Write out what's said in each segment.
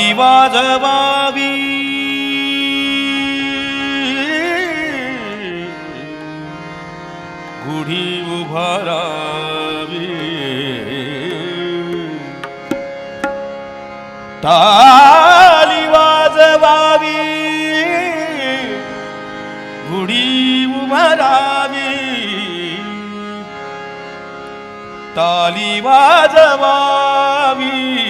वारी वाजवावी. गुढी उभारावी. ताली वाजवावी. गुढी उभारावी. ताली वाजवावी.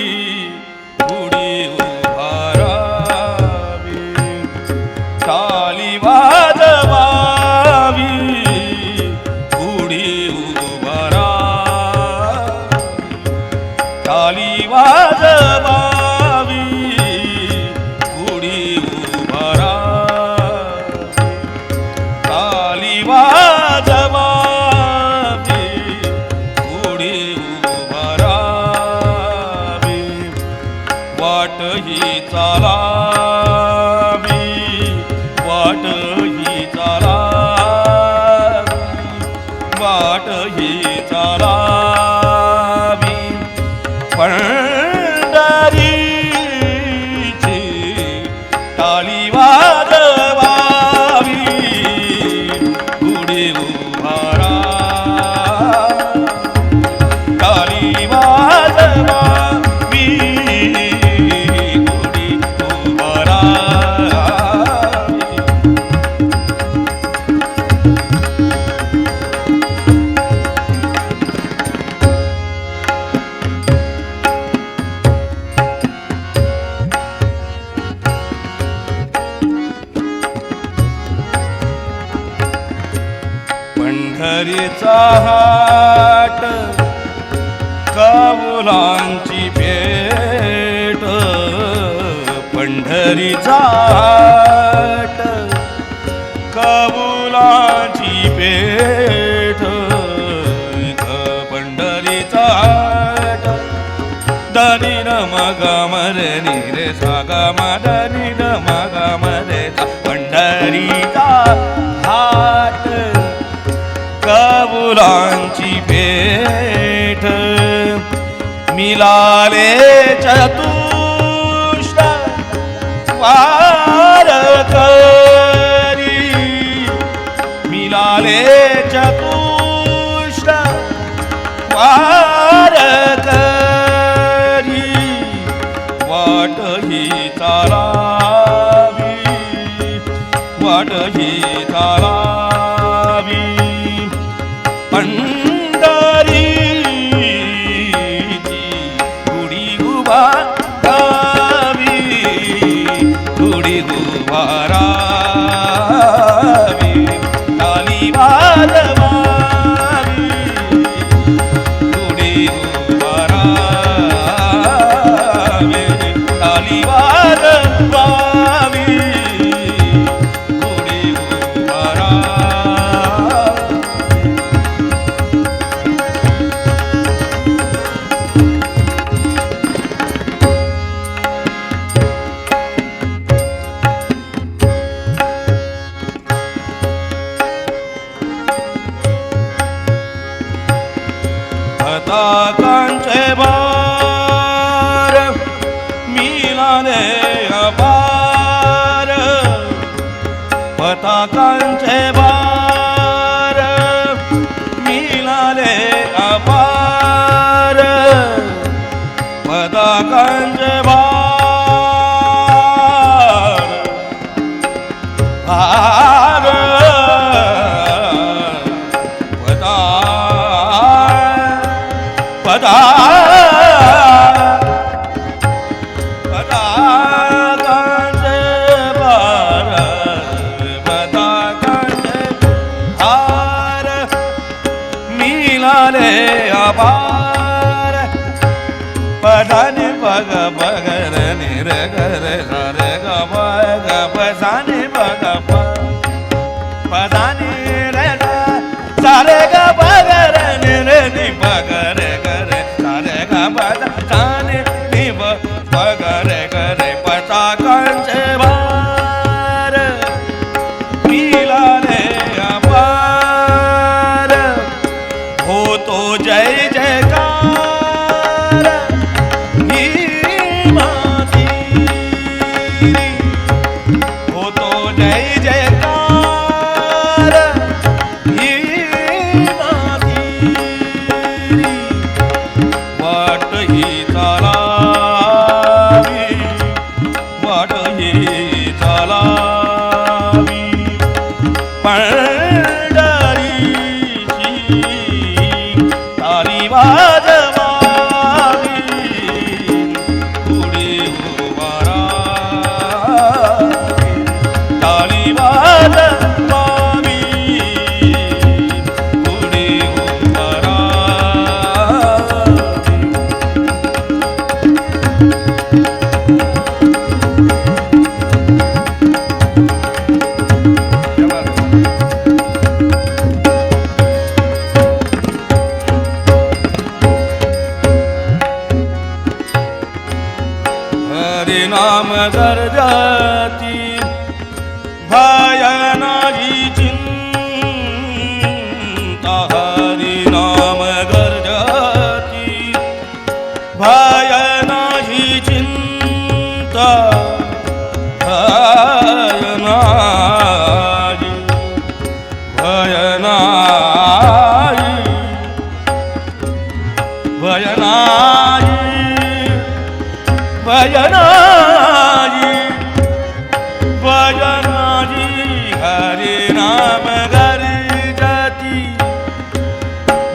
ही चाला. हरीचा हाट काबुलांची भेट पंढरीचा हाट काबुलांची भेट पंढरीचा हाट. दनी न मग मरणी रे सागा मदरी. फुलांची भेट. मिलाले चतुष्ट. वा 아 पापाकांचे भार मिळाले अपार. पदाकांचे भार भार पदा. கரக பகர நிரதி பகர नगर जा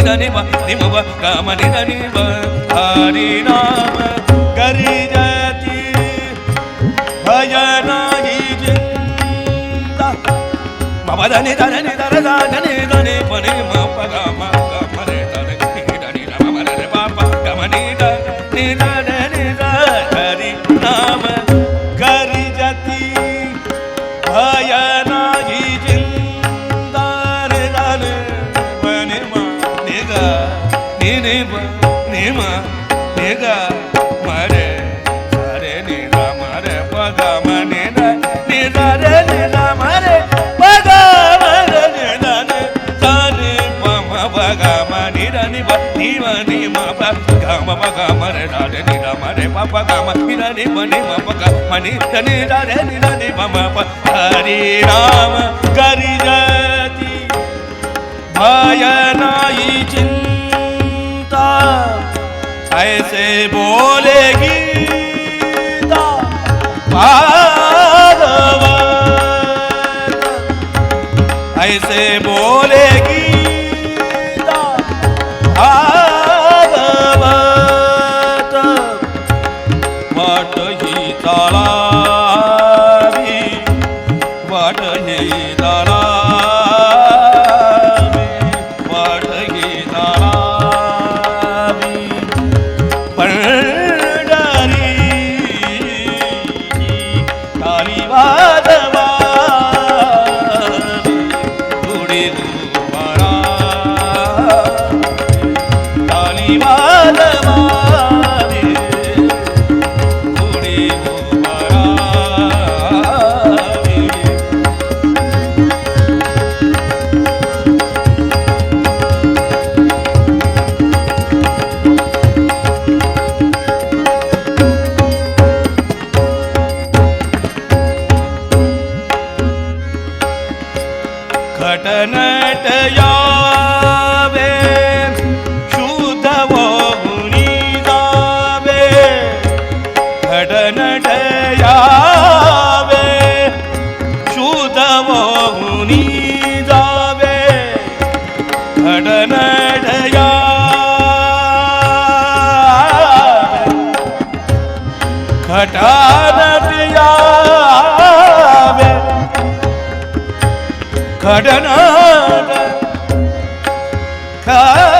निध निम निमव काम निध निम। हरिनाम करी जती भय नाही चिंता मम धनि धन निधर धनी धनी पणे मग गम गम रे धन निध निध रे बापा మగ మరే రాధే నిర మరే పప గమ నిరని మని మపక మని ధని రాధే నిరని మమ హరి రామ కరి జతి భయ నాయి చింతా ऐसे बोलेगी भागवत ऐसे बोले घडन ठयावे शुद्ध होऊनी जावे घडन ठया घटान यावे घडन ठया